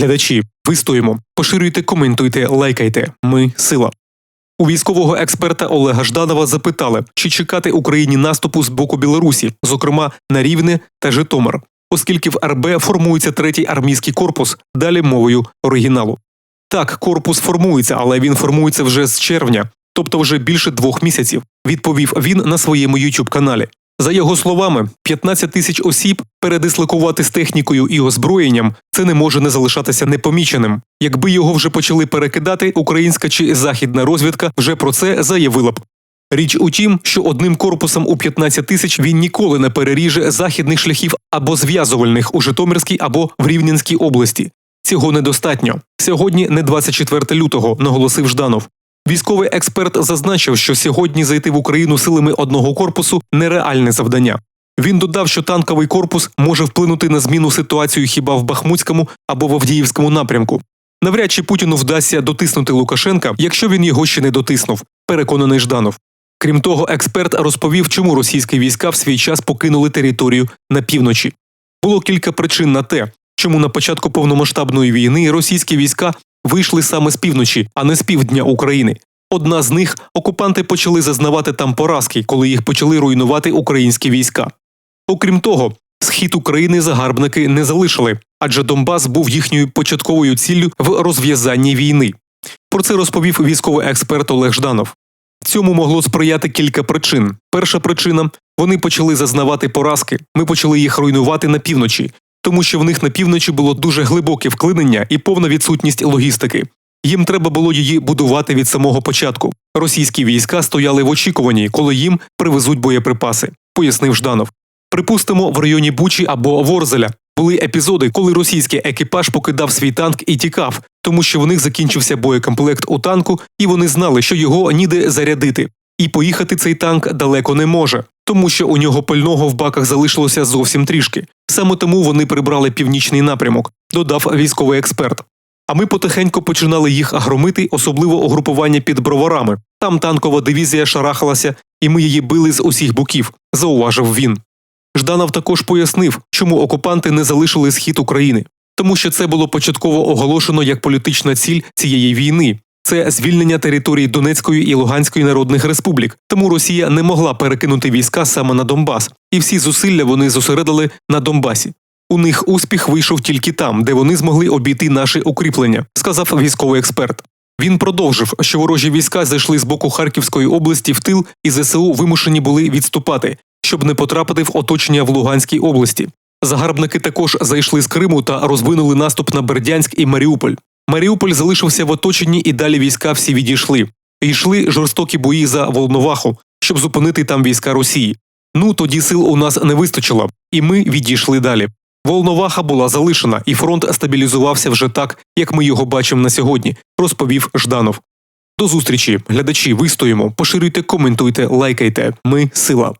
Глядачі, вистоїмо, поширюйте, коментуйте, лайкайте. Ми сила. У військового експерта Олега Жданова запитали, чи чекати Україні наступу з боку Білорусі, зокрема на Рівне та Житомир, оскільки в РБ формується третій армійський корпус, далі мовою оригіналу. Так, корпус формується, але він формується вже з червня, тобто вже більше двох місяців, відповів він на своєму youtube каналі. За його словами, 15 тисяч осіб передислокувати з технікою і озброєнням це не може не залишатися непоміченим. Якби його вже почали перекидати, українська чи західна розвідка вже про це заявила б. Річ у тім, що одним корпусом у 15 тисяч він ніколи не переріже західних шляхів або зв'язувальних у Житомирській або в Рівненській області. Цього недостатньо. Сьогодні не 24 лютого, наголосив Жданов. Військовий експерт зазначив, що сьогодні зайти в Україну силами одного корпусу нереальне завдання. Він додав, що танковий корпус може вплинути на зміну ситуацію хіба в Бахмутському або в Авдіївському напрямку. Навряд чи Путіну вдасться дотиснути Лукашенка, якщо він його ще не дотиснув, переконаний Жданов. Крім того, експерт розповів, чому російські війська в свій час покинули територію на півночі. Було кілька причин на те, чому на початку повномасштабної війни російські війська вийшли саме з півночі, а не з півдня України. Одна з них окупанти почали зазнавати там поразки, коли їх почали руйнувати українські війська. Окрім того, схід України загарбники не залишили, адже Донбас був їхньою початковою ціллю в розв'язанні війни. Про це розповів військовий експерт Олег Жданов. Цьому могло сприяти кілька причин. Перша причина вони почали зазнавати поразки. Ми почали їх руйнувати на півночі, тому що в них на півночі було дуже глибоке вклинення і повна відсутність логістики. Їм треба було її будувати від самого початку. Російські війська стояли в очікуванні, коли їм привезуть боєприпаси, пояснив Жданов. Припустимо, в районі Бучі або Ворзеля були епізоди, коли російський екіпаж покидав свій танк і тікав, тому що в них закінчився боєкомплект у танку, і вони знали, що його ніде зарядити. І поїхати цей танк далеко не може, тому що у нього пального в баках залишилося зовсім трішки. Саме тому вони прибрали північний напрямок, додав військовий експерт. А ми потихеньку починали їх громити, особливо угрупування під броварами. Там танкова дивізія шарахалася, і ми її били з усіх боків, зауважив він. Жданов також пояснив, чому окупанти не залишили схід України, тому що це було початково оголошено як політична ціль цієї війни. Це звільнення територій Донецької і Луганської народних республік, тому Росія не могла перекинути війська саме на Донбас, і всі зусилля вони зосередили на Донбасі. У них успіх вийшов тільки там, де вони змогли обійти наші укріплення, сказав військовий експерт. Він продовжив, що ворожі війська зайшли з боку Харківської області в тил, і ЗСУ вимушені були відступати, щоб не потрапити в оточення в Луганській області. Загарбники також зайшли з Криму та розвинули наступ на Бердянськ і Маріуполь. Маріуполь залишився в оточенні, і далі війська всі відійшли. Йшли жорстокі бої за Волноваху, щоб зупинити там війська Росії. Ну тоді сил у нас не вистачило, і ми відійшли далі. Волноваха була залишена, і фронт стабілізувався вже так, як ми його бачимо на сьогодні, розповів Жданов. До зустрічі, глядачі, вистоїмо, поширюйте, коментуйте, лайкайте. Ми сила.